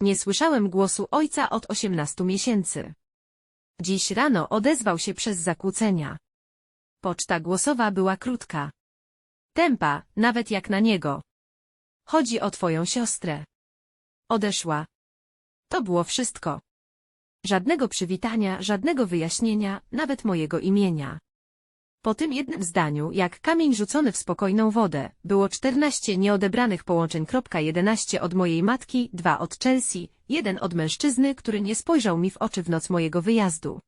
Nie słyszałem głosu ojca od 18 miesięcy. Dziś rano odezwał się przez zakłócenia. Poczta głosowa była krótka. Tempa, nawet jak na niego. Chodzi o twoją siostrę. Odeszła. To było wszystko. Żadnego przywitania, żadnego wyjaśnienia, nawet mojego imienia. Po tym jednym zdaniu, jak kamień rzucony w spokojną wodę, było 14 nieodebranych połączeń. 11 od mojej matki, 2 od Chelsea, jeden od mężczyzny, który nie spojrzał mi w oczy w noc mojego wyjazdu.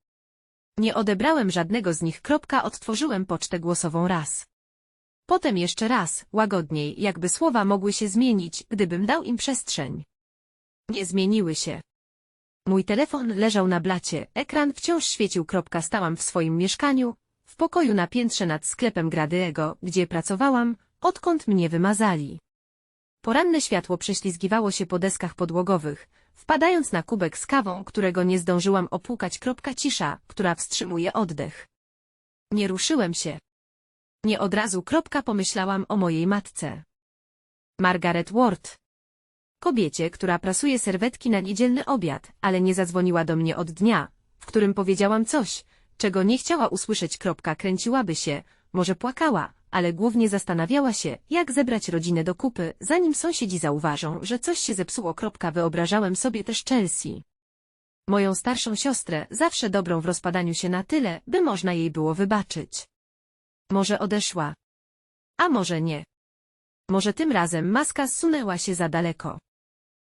Nie odebrałem żadnego z nich. Odtworzyłem pocztę głosową raz. Potem jeszcze raz, łagodniej, jakby słowa mogły się zmienić, gdybym dał im przestrzeń. Nie zmieniły się. Mój telefon leżał na blacie, ekran wciąż świecił. Stałam w swoim mieszkaniu, pokoju na piętrze nad sklepem Gradyego, gdzie pracowałam, odkąd mnie wymazali. Poranne światło prześlizgiwało się po deskach podłogowych, wpadając na kubek z kawą, którego nie zdążyłam opłukać. Cisza, która wstrzymuje oddech. Nie ruszyłem się. Nie od razu kropka pomyślałam o mojej matce. Margaret Ward. Kobiecie, która prasuje serwetki na niedzielny obiad, ale nie zadzwoniła do mnie od dnia, w którym powiedziałam coś, czego nie chciała usłyszeć. Kropka kręciłaby się, może płakała, ale głównie zastanawiała się, jak zebrać rodzinę do kupy, zanim sąsiedzi zauważą, że coś się zepsuło. Kropka wyobrażałem sobie też Chelsea. Moją starszą siostrę, zawsze dobrą w rozpadaniu się na tyle, by można jej było wybaczyć. Może odeszła. A może nie. Może tym razem maska zsunęła się za daleko.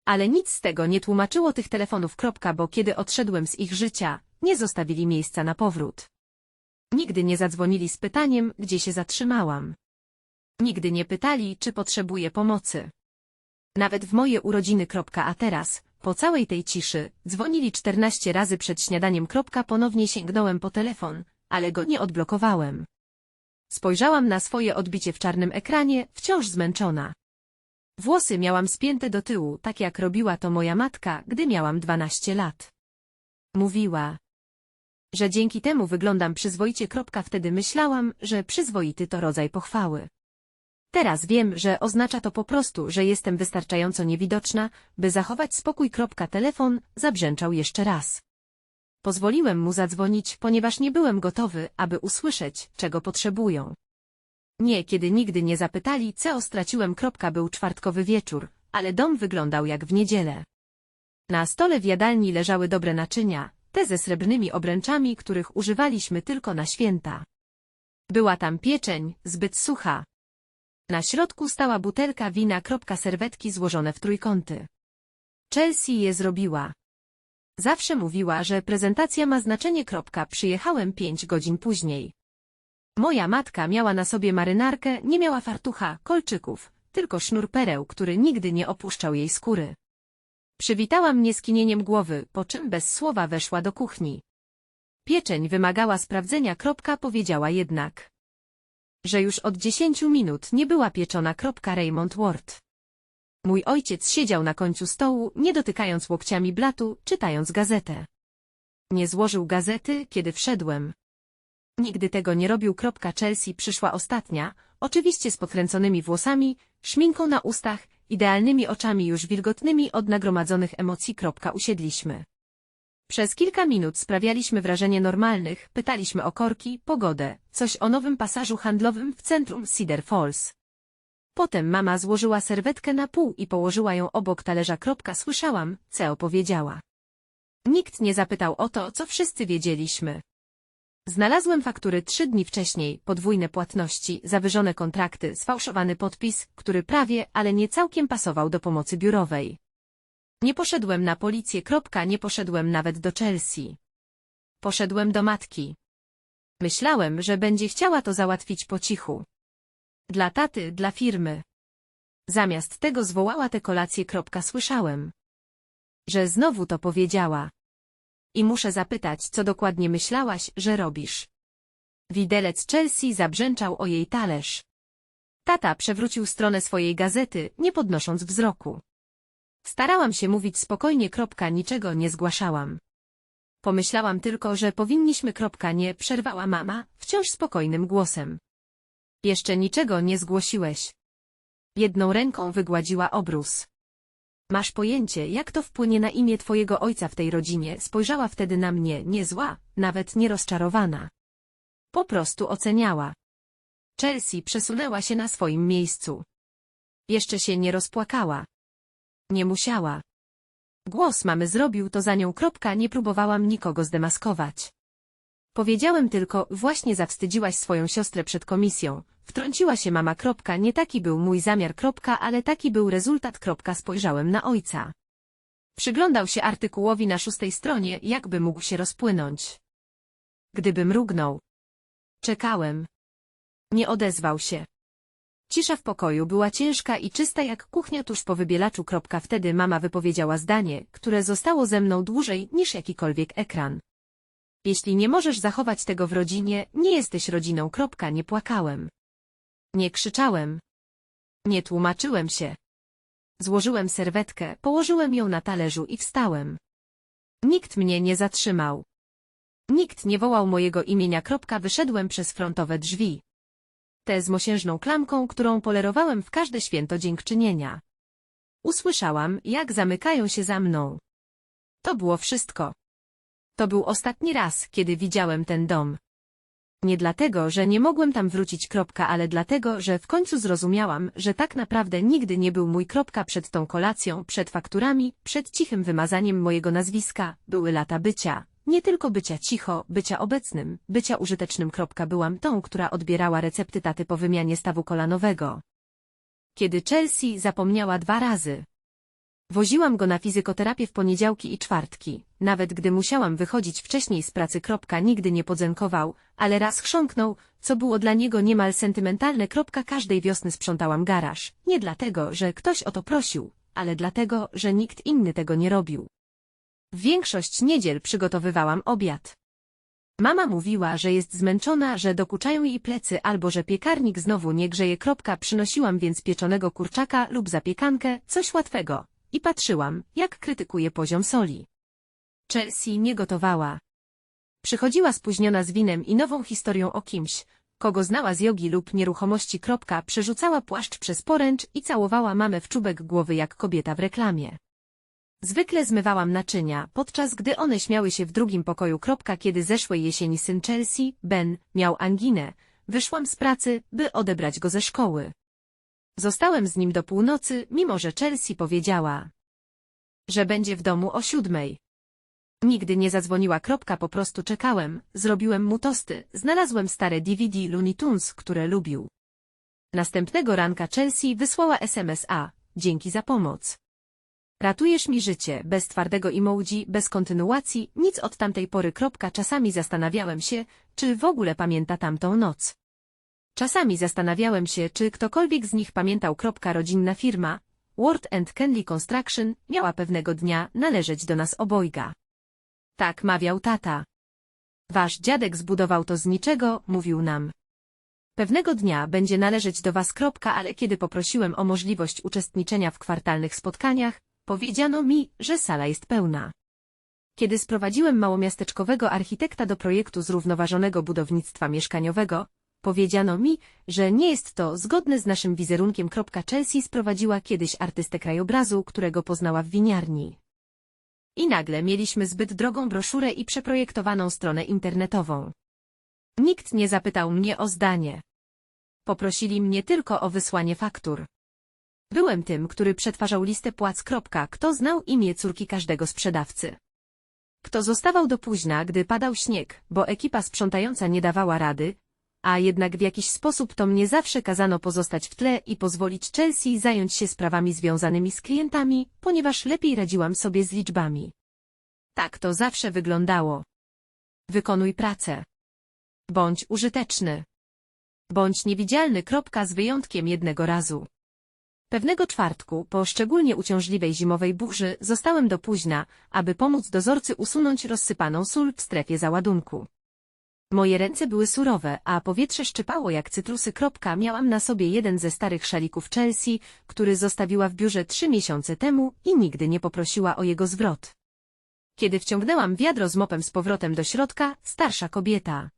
Ale nic z tego nie tłumaczyło tych telefonów. Kropka, bo kiedy odszedłem z ich życia, nie zostawili miejsca na powrót. Nigdy nie zadzwonili z pytaniem, gdzie się zatrzymałam. Nigdy nie pytali, czy potrzebuję pomocy. Nawet w moje urodziny. A teraz, po całej tej ciszy, dzwonili 14 razy przed śniadaniem. Ponownie sięgnąłem po telefon, ale go nie odblokowałem. Spojrzałam na swoje odbicie w czarnym ekranie, wciąż zmęczona. Włosy miałam spięte do tyłu, tak jak robiła to moja matka, gdy miałam 12 lat. Mówiła, że dzięki temu wyglądam przyzwoicie. Wtedy myślałam, że przyzwoity to rodzaj pochwały. Teraz wiem, że oznacza to po prostu, że jestem wystarczająco niewidoczna, by zachować spokój. Telefon zabrzęczał jeszcze raz. Pozwoliłem mu zadzwonić, ponieważ nie byłem gotowy, aby usłyszeć, czego potrzebują. Nie, kiedy nigdy nie zapytali, co straciłem. Był czwartkowy wieczór, ale dom wyglądał jak w niedzielę. Na stole w jadalni leżały dobre naczynia, te ze srebrnymi obręczami, których używaliśmy tylko na święta. Była tam pieczeń, zbyt sucha. Na środku stała butelka wina. Serwetki złożone w trójkąty. Chelsea je zrobiła. Zawsze mówiła, że prezentacja ma znaczenie. Przyjechałem pięć godzin później. Moja matka miała na sobie marynarkę, nie miała fartucha, kolczyków, tylko sznur pereł, który nigdy nie opuszczał jej skóry. Przywitała mnie skinieniem głowy, po czym bez słowa weszła do kuchni. Pieczeń wymagała sprawdzenia. Kropka powiedziała jednak, że już od dziesięciu minut nie była pieczona. Kropka Raymond Ward. Mój ojciec siedział na końcu stołu, nie dotykając łokciami blatu, czytając gazetę. Nie złożył gazety, kiedy wszedłem. Nigdy tego nie robił. Chelsea przyszła ostatnia, oczywiście z podkręconymi włosami, szminką na ustach, idealnymi oczami już wilgotnymi od nagromadzonych emocji. Usiedliśmy. Przez kilka minut sprawialiśmy wrażenie normalnych, pytaliśmy o korki, pogodę, coś o nowym pasażu handlowym w centrum Cedar Falls. Potem mama złożyła serwetkę na pół i położyła ją obok talerza. Słyszałam, co opowiedziała. Nikt nie zapytał o to, co wszyscy wiedzieliśmy. Znalazłem faktury trzy dni wcześniej, podwójne płatności, zawyżone kontrakty, sfałszowany podpis, który prawie, ale nie całkiem pasował do pomocy biurowej. Nie poszedłem na policję. Nie poszedłem nawet do Chelsea. Poszedłem do matki. Myślałem, że będzie chciała to załatwić po cichu. Dla taty, dla firmy. Zamiast tego zwołała tę kolację. Słyszałem, że znowu to powiedziała. I muszę zapytać, co dokładnie myślałaś, że robisz. Widelec Chelsea zabrzęczał o jej talerz. Tata przewrócił stronę swojej gazety, nie podnosząc wzroku. Starałam się mówić spokojnie. Kropka, niczego nie zgłaszałam. Pomyślałam tylko, że powinniśmy. Kropka, nie przerwała mama, wciąż spokojnym głosem. Jeszcze niczego nie zgłosiłeś. Jedną ręką wygładziła obrus. Masz pojęcie, jak to wpłynie na imię twojego ojca w tej rodzinie, spojrzała wtedy na mnie, nie zła, nawet nie rozczarowana. Po prostu oceniała. Chelsea przesunęła się na swoim miejscu. Jeszcze się nie rozpłakała. Nie musiała. Głos mamy zrobił to za nią kropka, nie próbowałam nikogo zdemaskować. Powiedziałem tylko, właśnie zawstydziłaś swoją siostrę przed komisją. Wtrąciła się mama kropka, nie taki był mój zamiar kropka, ale taki był rezultat kropka, spojrzałem na ojca. Przyglądał się artykułowi na szóstej stronie, jakby mógł się rozpłynąć. Gdyby mrugnął. Czekałem. Nie odezwał się. Cisza w pokoju była ciężka i czysta jak kuchnia tuż po wybielaczu. Kropka. Wtedy mama wypowiedziała zdanie, które zostało ze mną dłużej niż jakikolwiek ekran. Jeśli nie możesz zachować tego w rodzinie, nie jesteś rodziną. Kropka. Nie płakałem. Nie krzyczałem. Nie tłumaczyłem się. Złożyłem serwetkę, położyłem ją na talerzu i wstałem. Nikt mnie nie zatrzymał. Nikt nie wołał mojego imienia. Wyszedłem przez frontowe drzwi. Te z mosiężną klamką, którą polerowałem w każde święto dziękczynienia. Usłyszałam, jak zamykają się za mną. To było wszystko. To był ostatni raz, kiedy widziałem ten dom. Nie dlatego, że nie mogłem tam wrócić kropka, ale dlatego, że w końcu zrozumiałam, że tak naprawdę nigdy nie był mój kropka przed tą kolacją, przed fakturami, przed cichym wymazaniem mojego nazwiska, były lata bycia. Nie tylko bycia cicho, bycia obecnym, bycia użytecznym. Kropka byłam tą, która odbierała recepty taty po wymianie stawu kolanowego. Kiedy Chelsea zapomniała dwa razy. Woziłam go na fizykoterapię w poniedziałki i czwartki, nawet gdy musiałam wychodzić wcześniej z pracy. Kropka nigdy nie podzenkował, ale raz chrząknął, co było dla niego niemal sentymentalne. Kropka każdej wiosny sprzątałam garaż, nie dlatego, że ktoś o to prosił, ale dlatego, że nikt inny tego nie robił. W większość niedziel przygotowywałam obiad. Mama mówiła, że jest zmęczona, że dokuczają jej plecy albo że piekarnik znowu nie grzeje. Kropka przynosiłam więc pieczonego kurczaka lub zapiekankę, coś łatwego. I patrzyłam, jak krytykuje poziom soli. Chelsea nie gotowała. Przychodziła spóźniona z winem i nową historią o kimś, kogo znała z jogi lub nieruchomości. Kropka, przerzucała płaszcz przez poręcz i całowała mamę w czubek głowy jak kobieta w reklamie. Zwykle zmywałam naczynia, podczas gdy one śmiały się w drugim pokoju. Kropka, kiedy zeszłej jesieni syn Chelsea, Ben, miał anginę, wyszłam z pracy, by odebrać go ze szkoły. Zostałem z nim do północy, mimo że Chelsea powiedziała, że będzie w domu o siódmej. Nigdy nie zadzwoniła kropka, po prostu czekałem, zrobiłem mu tosty, znalazłem stare DVD Looney Tunes, które lubił. Następnego ranka Chelsea wysłała SMS-a, dzięki za pomoc. Ratujesz mi życie, bez twardego emoji, bez kontynuacji, nic od tamtej pory. Kropka. Czasami zastanawiałem się, czy w ogóle pamięta tamtą noc. Czasami zastanawiałem się, czy ktokolwiek z nich pamiętał. Rodzinna firma, Ward and Kenley Construction, miała pewnego dnia należeć do nas obojga. Tak mawiał tata. Wasz dziadek zbudował to z niczego, mówił nam. Pewnego dnia będzie należeć do was. Ale kiedy poprosiłem o możliwość uczestniczenia w kwartalnych spotkaniach, Powiedziano mi, że sala jest pełna. Kiedy sprowadziłem małomiasteczkowego architekta do projektu zrównoważonego budownictwa mieszkaniowego, powiedziano mi, że nie jest to zgodne z naszym wizerunkiem. Chelsea sprowadziła kiedyś artystę krajobrazu, którego poznała w winiarni. I nagle mieliśmy zbyt drogą broszurę i przeprojektowaną stronę internetową. Nikt nie zapytał mnie o zdanie. Poprosili mnie tylko o wysłanie faktur. Byłem tym, który przetwarzał listę płac. Kto znał imię córki każdego sprzedawcy. Kto zostawał do późna, gdy padał śnieg, bo ekipa sprzątająca nie dawała rady, a jednak w jakiś sposób to mnie zawsze kazano pozostać w tle i pozwolić Chelsea zająć się sprawami związanymi z klientami, ponieważ lepiej radziłam sobie z liczbami. Tak to zawsze wyglądało. Wykonuj pracę. Bądź użyteczny. Bądź niewidzialny. Z wyjątkiem jednego razu. Pewnego czwartku, po szczególnie uciążliwej zimowej burzy, zostałem do późna, aby pomóc dozorcy usunąć rozsypaną sól w strefie załadunku. Moje ręce były surowe, a powietrze szczypało jak cytrusy. Kropka. Miałam na sobie jeden ze starych szalików Chelsea, który zostawiła w biurze trzy miesiące temu i nigdy nie poprosiła o jego zwrot. Kiedy wciągnęłam wiadro z mopem z powrotem do środka, starsza kobieta,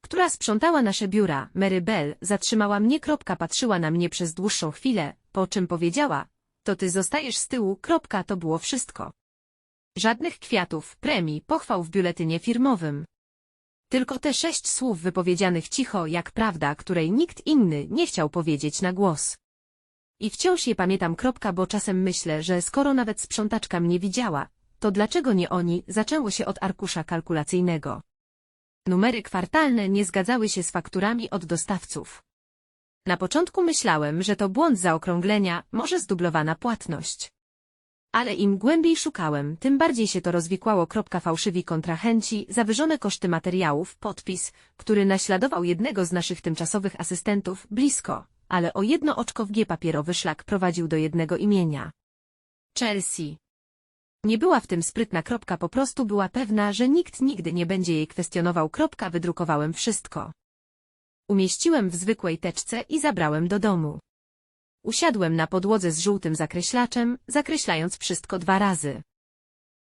która sprzątała nasze biura, Mary Bell, zatrzymała mnie. Patrzyła na mnie przez dłuższą chwilę, po czym powiedziała, To ty zostajesz z tyłu, kropka, to było wszystko. Żadnych kwiatów, premii, pochwał w biuletynie firmowym. Tylko te sześć słów wypowiedzianych cicho jak prawda, której nikt inny nie chciał powiedzieć na głos. I wciąż je pamiętam kropka, bo czasem myślę, że skoro nawet sprzątaczka mnie widziała, to dlaczego nie oni, zaczęło się od arkusza kalkulacyjnego. Numery kwartalne nie zgadzały się z fakturami od dostawców. Na początku myślałem, że to błąd zaokrąglenia, może zdublowana płatność. Ale im głębiej szukałem, tym bardziej się to rozwikłało. Fałszywi kontrahenci, zawyżone koszty materiałów, podpis, który naśladował jednego z naszych tymczasowych asystentów, blisko, ale o jedno oczko w G papierowy szlak prowadził do jednego imienia. Chelsea. Nie była w tym sprytna kropka, po prostu była pewna, że nikt nigdy nie będzie jej kwestionował. Kropka wydrukowałem wszystko. Umieściłem w zwykłej teczce i zabrałem do domu. Usiadłem na podłodze z żółtym zakreślaczem, zakreślając wszystko dwa razy.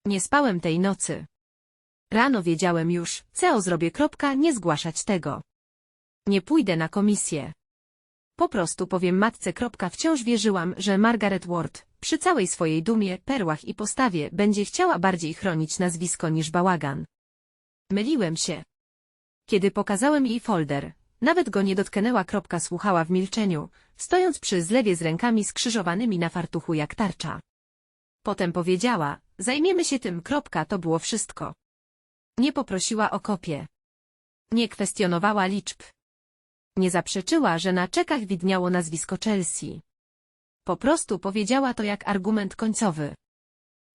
Nie spałem tej nocy. Rano wiedziałem już, co zrobię. Kropka, nie zgłaszać tego. Nie pójdę na komisję. Po prostu powiem matce. Kropka, wciąż wierzyłam, że Margaret Ward, przy całej swojej dumie, perłach i postawie, będzie chciała bardziej chronić nazwisko niż bałagan. Myliłem się. Kiedy pokazałem jej folder, nawet go nie dotknęła. Kropka słuchała w milczeniu, stojąc przy zlewie z rękami skrzyżowanymi na fartuchu jak tarcza. Potem powiedziała, zajmiemy się tym. Kropka, to było wszystko. Nie poprosiła o kopię. Nie kwestionowała liczb. Nie zaprzeczyła, że na czekach widniało nazwisko Chelsea. Po prostu powiedziała to jak argument końcowy.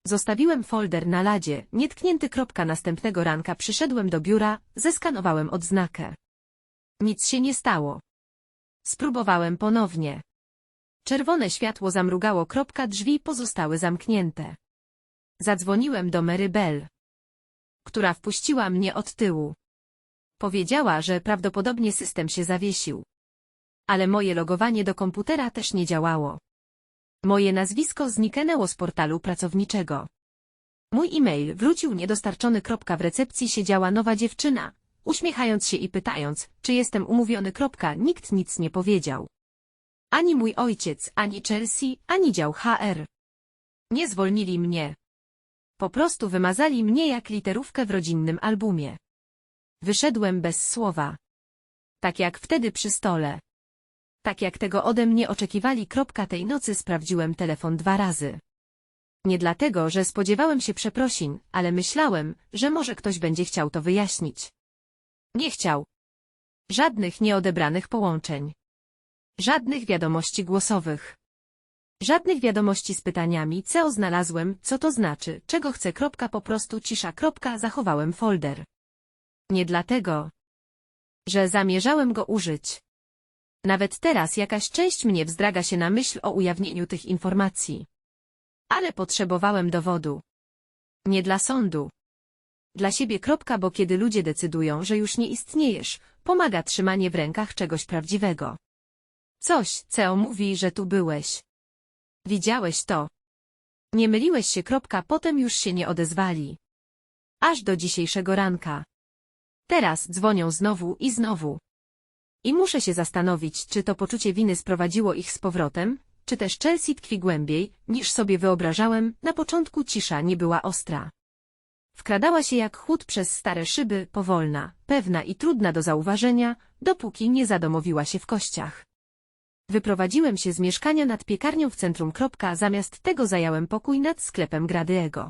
Zostawiłem folder na ladzie, nietknięty kropka następnego ranka przyszedłem do biura, zeskanowałem odznakę. Nic się nie stało. Spróbowałem ponownie. Czerwone światło zamrugało kropka drzwi pozostały zamknięte. Zadzwoniłem do Mary Bell, która wpuściła mnie od tyłu. Powiedziała, że prawdopodobnie system się zawiesił. Ale moje logowanie do komputera też nie działało. Moje nazwisko zniknęło z portalu pracowniczego. Mój e-mail wrócił niedostarczony. W recepcji siedziała nowa dziewczyna, uśmiechając się i pytając, czy jestem umówiony. Nikt nic nie powiedział. Ani mój ojciec, ani Chelsea, ani dział HR. Nie zwolnili mnie. Po prostu wymazali mnie jak literówkę w rodzinnym albumie. Wyszedłem bez słowa. Tak jak wtedy przy stole. Tak jak tego ode mnie oczekiwali. Tej nocy sprawdziłem telefon dwa razy. Nie dlatego, że spodziewałem się przeprosin, ale myślałem, że może ktoś będzie chciał to wyjaśnić. Nie chciał. Żadnych nieodebranych połączeń. Żadnych wiadomości głosowych. Żadnych wiadomości z pytaniami, co znalazłem, co to znaczy, czego chcę. Kropka, po prostu cisza. Kropka, zachowałem folder. Nie dlatego, że zamierzałem go użyć. Nawet teraz jakaś część mnie wzdraga się na myśl o ujawnieniu tych informacji. Ale potrzebowałem dowodu. Nie dla sądu. Dla siebie kropka, bo kiedy ludzie decydują, że już nie istniejesz, pomaga trzymanie w rękach czegoś prawdziwego. Coś, co mówi, że tu byłeś. Widziałeś to. Nie myliłeś się kropka, potem już się nie odezwali. Aż do dzisiejszego ranka. Teraz dzwonią znowu i znowu. I muszę się zastanowić, czy to poczucie winy sprowadziło ich z powrotem, czy też Chelsea tkwi głębiej, niż sobie wyobrażałem, na początku cisza nie była ostra. Wkradała się jak chłód przez stare szyby, powolna, pewna i trudna do zauważenia, dopóki nie zadomowiła się w kościach. Wyprowadziłem się z mieszkania nad piekarnią w centrum. Zamiast tego zająłem pokój nad sklepem Gradyego.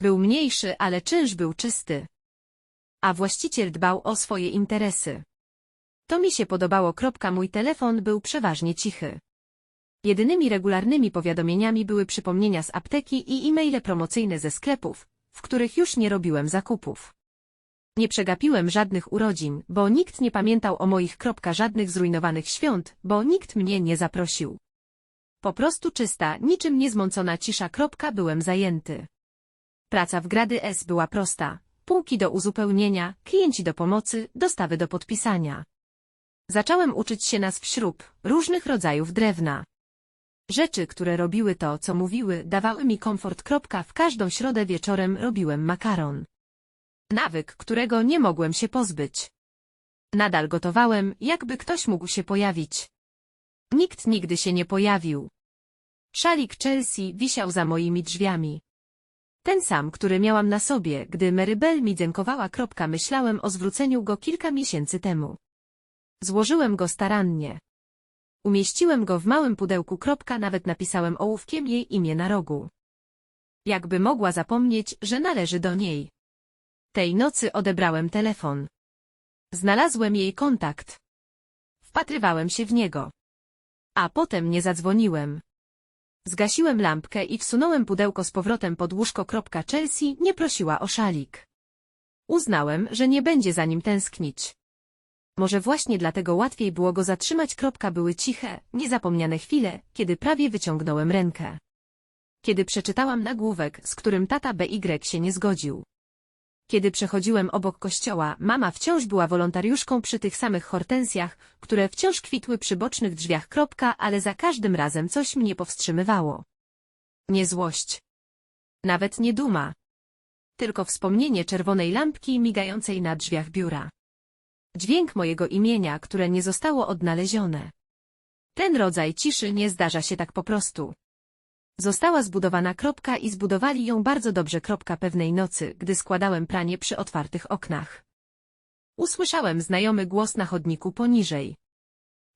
Był mniejszy, ale czynsz był czysty. A właściciel dbał o swoje interesy. To mi się podobało. Mój telefon był przeważnie cichy. Jedynymi regularnymi powiadomieniami były przypomnienia z apteki i e-maile promocyjne ze sklepów, w których już nie robiłem zakupów. Nie przegapiłem żadnych urodzin, bo nikt nie pamiętał o moich kropka żadnych zrujnowanych świąt, bo nikt mnie nie zaprosił. Po prostu czysta, niczym niezmącona cisza kropka byłem zajęty. Praca w Grady S była prosta. Półki do uzupełnienia, klienci do pomocy, dostawy do podpisania. Zacząłem uczyć się nas w śrub, różnych rodzajów drewna. Rzeczy, które robiły to, co mówiły, dawały mi komfort. W każdą środę wieczorem robiłem makaron. Nawyk, którego nie mogłem się pozbyć. Nadal gotowałem, jakby ktoś mógł się pojawić. Nikt nigdy się nie pojawił. Szalik Chelsea wisiał za moimi drzwiami. Ten sam, który miałam na sobie, gdy Marybel mi dzękowała. Kropka, myślałem o zwróceniu go kilka miesięcy temu. Złożyłem go starannie. Umieściłem go w małym pudełku. Kropka, nawet napisałem ołówkiem jej imię na rogu. Jakby mogła zapomnieć, że należy do niej. Tej nocy odebrałem telefon. Znalazłem jej kontakt. Wpatrywałem się w niego. A potem nie zadzwoniłem. Zgasiłem lampkę i wsunąłem pudełko z powrotem pod łóżko. Chelsea nie prosiła o szalik. Uznałem, że nie będzie za nim tęsknić. Może właśnie dlatego łatwiej było go zatrzymać. Były ciche, niezapomniane chwile, kiedy prawie wyciągnąłem rękę. Kiedy przeczytałam nagłówek, z którym tata BY się nie zgodził. Kiedy przechodziłem obok kościoła, mama wciąż była wolontariuszką przy tych samych hortensjach, które wciąż kwitły przy bocznych drzwiach. Ale za każdym razem coś mnie powstrzymywało. Nie złość. Nawet nie duma. Tylko wspomnienie czerwonej lampki migającej na drzwiach biura. Dźwięk mojego imienia, które nie zostało odnalezione. Ten rodzaj ciszy nie zdarza się tak po prostu. Została zbudowana kropka i zbudowali ją bardzo dobrze. Kropka pewnej nocy, gdy składałem pranie przy otwartych oknach. Usłyszałem znajomy głos na chodniku poniżej.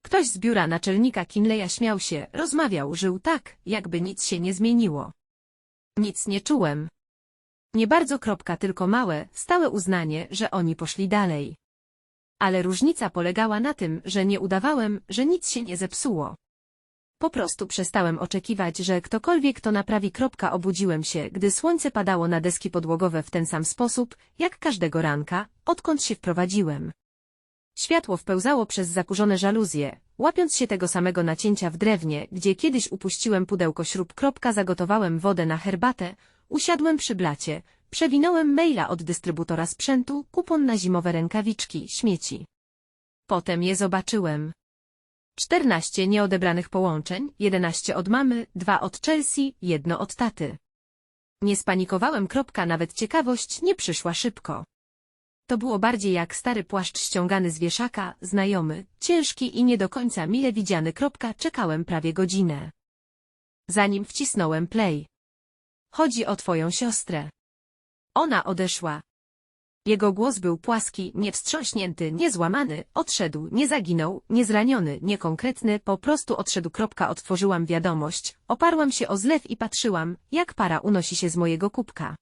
Ktoś z biura naczelnika Kinleya śmiał się, rozmawiał, żył tak, jakby nic się nie zmieniło. Nic nie czułem. Nie bardzo kropka, tylko małe, stałe uznanie, że oni poszli dalej. Ale różnica polegała na tym, że nie udawałem, że nic się nie zepsuło. Po prostu przestałem oczekiwać, że ktokolwiek to naprawi. Kropka obudziłem się, gdy słońce padało na deski podłogowe w ten sam sposób, jak każdego ranka, odkąd się wprowadziłem. Światło wpełzało przez zakurzone żaluzje, łapiąc się tego samego nacięcia w drewnie, gdzie kiedyś upuściłem pudełko śrub. Kropka zagotowałem wodę na herbatę, usiadłem przy blacie, przewinąłem maila od dystrybutora sprzętu, kupon na zimowe rękawiczki, śmieci. Potem je zobaczyłem. 14 nieodebranych połączeń, 11 od mamy, 2 od Chelsea, jedno od taty. Nie spanikowałem. Kropka, nawet ciekawość nie przyszła szybko. To było bardziej jak stary płaszcz ściągany z wieszaka, znajomy, ciężki i nie do końca mile widziany. Kropka, czekałem prawie godzinę. Zanim wcisnąłem play. Chodzi o twoją siostrę. Ona odeszła. Jego głos był płaski, niewstrząśnięty, niezłamany, odszedł, nie zaginął, niezraniony, niekonkretny, po prostu odszedł. Kropka, otworzyłam wiadomość, oparłam się o zlew i patrzyłam, jak para unosi się z mojego kubka.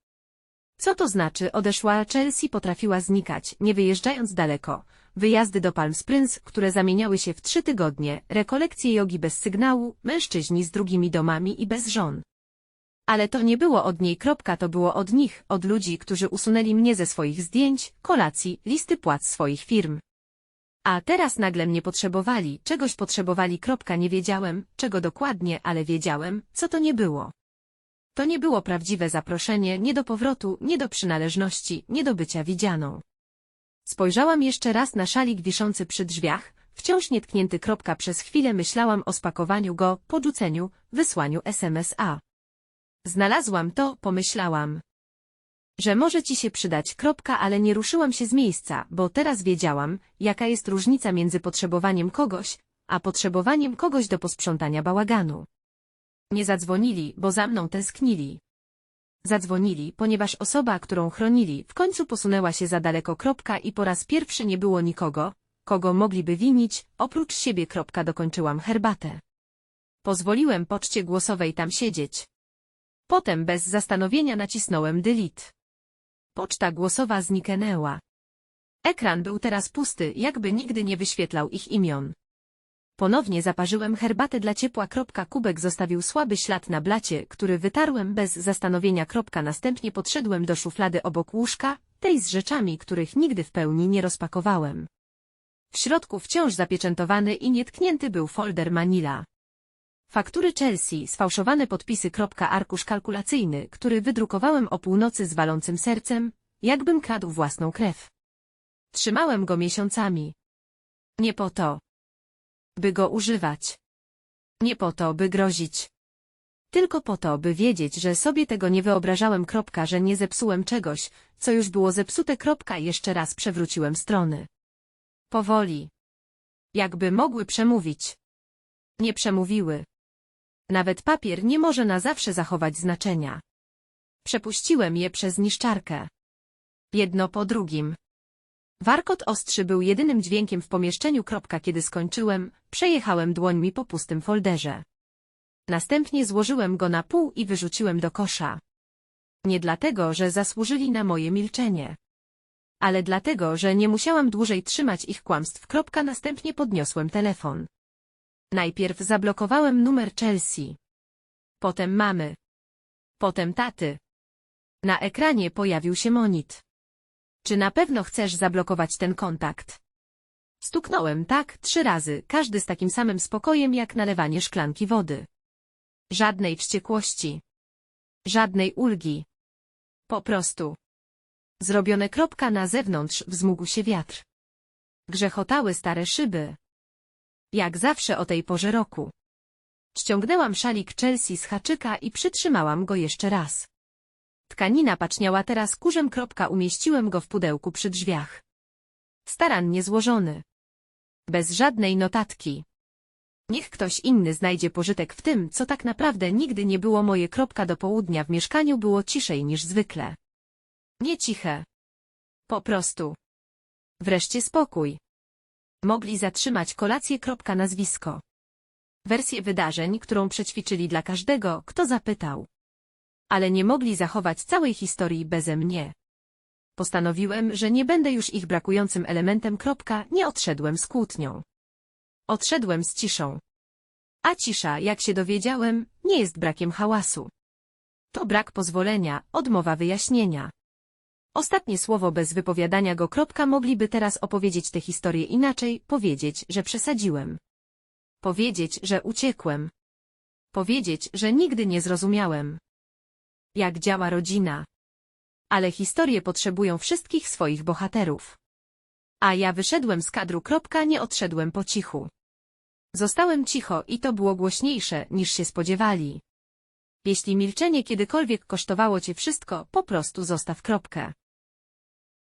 Co to znaczy, odeszła Chelsea potrafiła znikać, nie wyjeżdżając daleko. Wyjazdy do Palm Springs, które zamieniały się w trzy tygodnie, rekolekcje jogi bez sygnału, mężczyźni z drugimi domami i bez żon. Ale to nie było od niej kropka, to było od nich, od ludzi, którzy usunęli mnie ze swoich zdjęć, kolacji, listy płac swoich firm. A teraz nagle mnie potrzebowali, czegoś potrzebowali kropka, nie wiedziałem, czego dokładnie, ale wiedziałem, co to nie było. To nie było prawdziwe zaproszenie, nie do powrotu, nie do przynależności, nie do bycia widzianą. Spojrzałam jeszcze raz na szalik wiszący przy drzwiach, wciąż nietknięty kropka przez chwilę myślałam o spakowaniu go, podrzuceniu, wysłaniu SMS-a. Znalazłam to, pomyślałam. Że może ci się przydać kropka, ale nie ruszyłam się z miejsca, bo teraz wiedziałam, jaka jest różnica między potrzebowaniem kogoś, a potrzebowaniem kogoś do posprzątania bałaganu. Nie zadzwonili, bo za mną tęsknili. Zadzwonili, ponieważ osoba, którą chronili, w końcu posunęła się za daleko kropka i po raz pierwszy nie było nikogo, kogo mogliby winić, oprócz siebie kropka dokończyłam herbatę. Pozwoliłem poczcie głosowej tam siedzieć. Potem bez zastanowienia nacisnąłem delete. Poczta głosowa zniknęła. Ekran był teraz pusty, jakby nigdy nie wyświetlał ich imion. Ponownie zaparzyłem herbatę dla ciepła. Kubek zostawił słaby ślad na blacie, który wytarłem bez zastanowienia. Następnie podszedłem do szuflady obok łóżka, tej z rzeczami, których nigdy w pełni nie rozpakowałem. W środku wciąż zapieczętowany i nietknięty był folder Manila. Faktury Chelsea, sfałszowane podpisy. Arkusz kalkulacyjny, który wydrukowałem o północy z walącym sercem, jakbym kradł własną krew. Trzymałem go miesiącami. Nie po to, by go używać. Nie po to, by grozić. Tylko po to, by wiedzieć, że sobie tego nie wyobrażałem. Że nie zepsułem czegoś, co już było zepsute. Jeszcze raz przewróciłem strony. Powoli. Jakby mogły przemówić. Nie przemówiły. Nawet papier nie może na zawsze zachować znaczenia. Przepuściłem je przez niszczarkę. Jedno po drugim. Warkot ostrzy był jedynym dźwiękiem w pomieszczeniu. Kiedy skończyłem, przejechałem dłońmi po pustym folderze. Następnie złożyłem go na pół i wyrzuciłem do kosza. Nie dlatego, że zasłużyli na moje milczenie. Ale dlatego, że nie musiałam dłużej trzymać ich kłamstw. Następnie podniosłem telefon. Najpierw zablokowałem numer Chelsea. Potem mamy. Potem taty. Na ekranie pojawił się monit. Czy na pewno chcesz zablokować ten kontakt? Stuknąłem tak trzy razy, każdy z takim samym spokojem jak nalewanie szklanki wody. Żadnej wściekłości. Żadnej ulgi. Po prostu. Zrobione kropka na zewnątrz wzmógł się wiatr. Grzechotały stare szyby. Jak zawsze o tej porze roku. Ściągnęłam szalik Chelsea z haczyka i przytrzymałam go jeszcze raz. Tkanina paczniała teraz kurzem. Umieściłem go w pudełku przy drzwiach. Starannie złożony. Bez żadnej notatki. Niech ktoś inny znajdzie pożytek w tym, co tak naprawdę nigdy nie było moje. Do południa w mieszkaniu było ciszej niż zwykle. Nie ciche. Po prostu. Wreszcie spokój. Mogli zatrzymać kolację. Nazwisko. Wersję wydarzeń, którą przećwiczyli dla każdego, kto zapytał. Ale nie mogli zachować całej historii beze mnie. Postanowiłem, że nie będę już ich brakującym elementem. Nie odszedłem z kłótnią. Odszedłem z ciszą. A cisza, jak się dowiedziałem, nie jest brakiem hałasu. To brak pozwolenia, odmowa wyjaśnienia. Ostatnie słowo bez wypowiadania go. Kropka, mogliby teraz opowiedzieć tę historię inaczej, powiedzieć, że przesadziłem. Powiedzieć, że uciekłem. Powiedzieć, że nigdy nie zrozumiałem. Jak działa rodzina. Ale historie potrzebują wszystkich swoich bohaterów. A ja wyszedłem z kadru. Kropka, nie odszedłem po cichu. Zostałem cicho i to było głośniejsze, niż się spodziewali. Jeśli milczenie kiedykolwiek kosztowało cię wszystko, po prostu zostaw kropkę.